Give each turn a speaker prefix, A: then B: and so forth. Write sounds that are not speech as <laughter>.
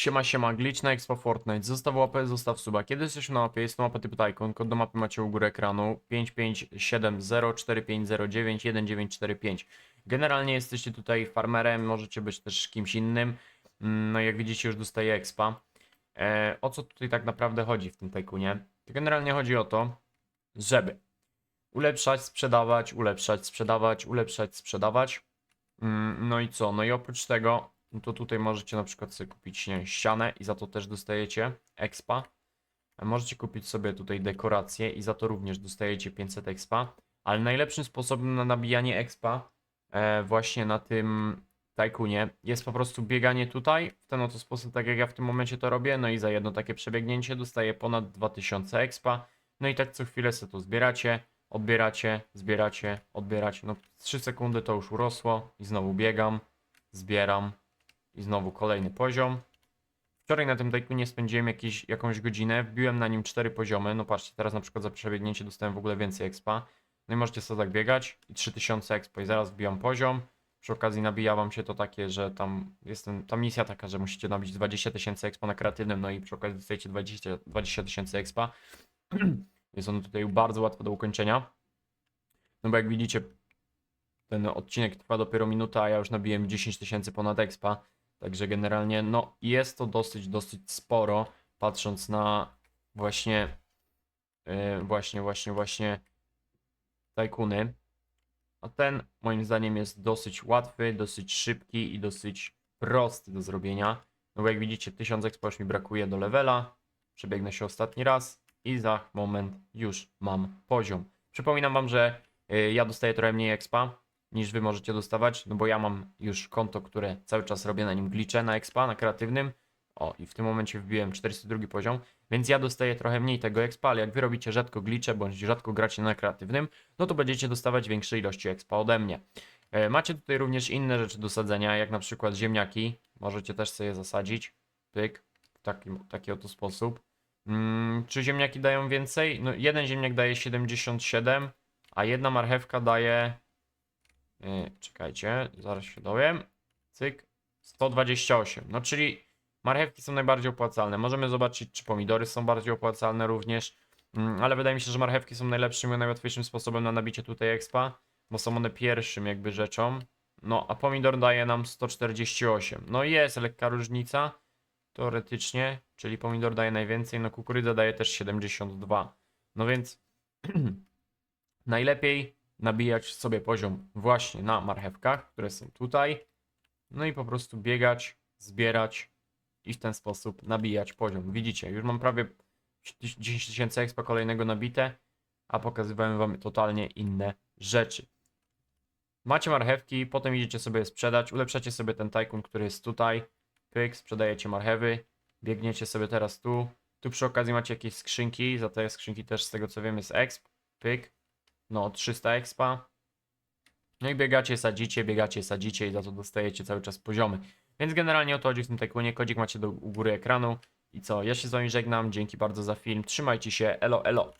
A: Siema, siema, glitch na Expo Fortnite. Zostaw łapę, zostaw suba. Kiedy jesteśmy na mapie, jest to mapa typu Tycoon. Kod do mapy macie u góry ekranu 557045091945. Generalnie jesteście tutaj farmerem, możecie być też kimś innym. Mm, No jak widzicie już dostaję expa. E, o co tutaj tak naprawdę chodzi w tym Tycoonie? Generalnie chodzi o to, żeby ulepszać, sprzedawać, ulepszać, sprzedawać, ulepszać, sprzedawać. Mm, No i co? No i oprócz tego, no to tutaj możecie na przykład sobie kupić nie, ścianę i za to też dostajecie expa. Możecie kupić sobie tutaj dekoracje i za to również dostajecie 500 expa. Ale najlepszym sposobem na nabijanie expa e, właśnie na tym Tycoonie jest po prostu bieganie tutaj w ten oto sposób, tak jak ja w tym momencie to robię. No i za jedno takie przebiegnięcie dostaję ponad 2000 expa. No i tak co chwilę sobie to zbieracie, odbieracie, zbieracie, odbieracie. No 3 sekundy to już urosło i znowu biegam, zbieram i znowu kolejny poziom. Wczoraj na tym Tycoonie spędziłem jakieś, jakąś godzinę, wbiłem na nim 4 poziomy. No patrzcie, teraz na przykład za przebiegnięcie dostałem w ogóle więcej expa. No i możecie sobie tak biegać i 3000 expa i zaraz wbijam poziom. Przy okazji nabija wam się to takie, że tam jest ten, ta misja taka, że musicie nabić 20 tysięcy expa na kreatywnym, no i przy okazji dostajecie 20 20 tysięcy expa. <clears throat> Jest ono tutaj bardzo łatwe do ukończenia. No bo jak widzicie, ten odcinek trwa dopiero minutę, a ja już nabiłem 10 tysięcy ponad expa. Także generalnie, no jest to dosyć, dosyć sporo, patrząc na właśnie, yy, właśnie, właśnie, właśnie tajkuny. A ten moim zdaniem jest dosyć łatwy, dosyć szybki i dosyć prosty do zrobienia. No bo jak widzicie, 1000 expa już mi brakuje do levela. Przebiegnę się ostatni raz i za moment już mam poziom. Przypominam wam, że yy, ja dostaję trochę mniej expa niż wy możecie dostawać, no bo ja mam już konto, które cały czas robię na nim glicze na expa, na kreatywnym. O, i w tym momencie wbiłem 402 poziom, więc ja dostaję trochę mniej tego expa, ale jak wy robicie rzadko glicze, bądź rzadko gracie na kreatywnym, no to będziecie dostawać większe ilości expa ode mnie. E, Macie tutaj również inne rzeczy do sadzenia, jak na przykład ziemniaki. Możecie też sobie zasadzić. Pyk. W taki, taki oto sposób. Mm, czy ziemniaki dają więcej? No, jeden ziemniak daje 77, a jedna marchewka daje. Yy, czekajcie, zaraz się dowiem. Cyk. 128. No czyli marchewki są najbardziej opłacalne. Możemy zobaczyć, czy pomidory są bardziej opłacalne również. Mm, ale wydaje mi się, że marchewki są najlepszym i najłatwiejszym sposobem na nabicie tutaj expa, bo są one pierwszym jakby rzeczą. No, a pomidor daje nam 148. No jest lekka różnica, teoretycznie, czyli pomidor daje najwięcej, no kukurydza daje też 72. No więc <clears throat> najlepiej nabijać sobie poziom właśnie na marchewkach, które są tutaj. No i po prostu biegać, zbierać i w ten sposób nabijać poziom. Widzicie, już mam prawie 10 tysięcy expa kolejnego nabite, a pokazywałem wam totalnie inne rzeczy. Macie marchewki, potem idziecie sobie je sprzedać, ulepszacie sobie ten tajkun, który jest tutaj. Pyk, sprzedajecie marchewy, biegniecie sobie teraz tu. Tu przy okazji macie jakieś skrzynki, za te skrzynki też z tego co wiem jest exp. Pyk, no 300 expa. No i biegacie, sadzicie, biegacie, sadzicie i za to dostajecie cały czas poziomy. Więc generalnie o to chodzi w tym tajkunie. Kodzik macie do, u góry ekranu. I co, ja się z wami żegnam, dzięki bardzo za film, trzymajcie się, elo elo.